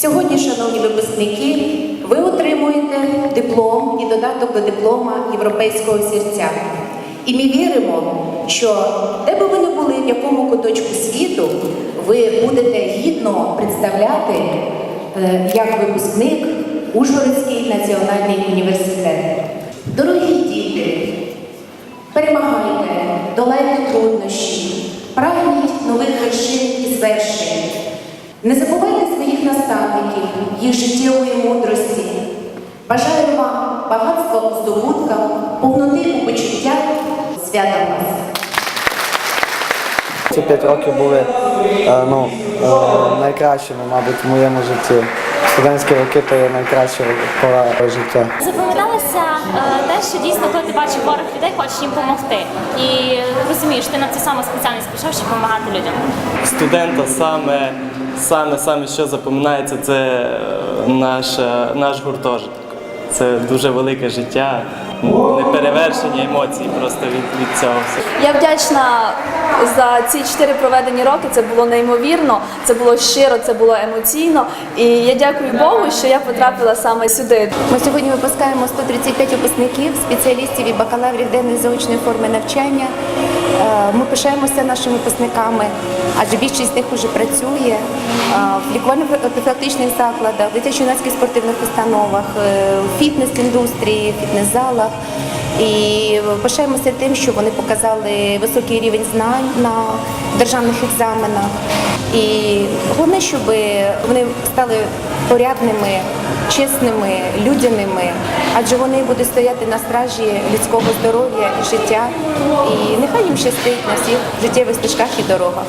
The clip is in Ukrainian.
Сьогодні, шановні випускники, ви отримуєте диплом і додаток до диплома Європейського серця. І ми віримо, що де би ви не були, в якому куточку світу, ви будете гідно представляти е, як випускник Ужгородський національний університет. Дорогі діти, перемагайте, долайте труднощі, прагніть нових вершин і звершень. Не забувайте своїх наставників, їх життєвої мудрості. Бажаю вам багатства у здобутках, повноти у почуттях, свята вас! Ці п'ять років були е, ну, е, найкращими, мабуть, в моєму житті. Студентські роки то є найкраща пора життя. Запам'яталося е, те, що дійсно, коли ти бачиш хворих людей, хочеш їм допомогти. І розумієш, ти на цю саму спеціальність пішов, щоб допомагати людям. студента саме, саме, саме що запам'ятається, це е, наш, е, наш гуртожиток. Це дуже велике життя, неперевершені емоції просто від, від цього. Я вдячна за ці чотири проведені роки. Це було неймовірно, це було щиро, це було емоційно. І я дякую Богу, що я потрапила саме сюди. Ми сьогодні випускаємо 135 випускників, спеціалістів і бакалаврів денної заочної форми навчання. Пишаємося нашими випускниками, адже більшість з них вже працює е, в лікувально-профілактичних закладах, дитячо-юнацьких спортивних установах, е, в фітнес-індустрії, фітнес-залах. І пишаємося тим, що вони показали високий рівень знань на державних екзаменах. І головне, щоб вони стали порядними, чесними, людяними, адже вони будуть стояти на стражі людського здоров'я і життя. І нехай їм щастить на всіх життєвих стежках і дорогах.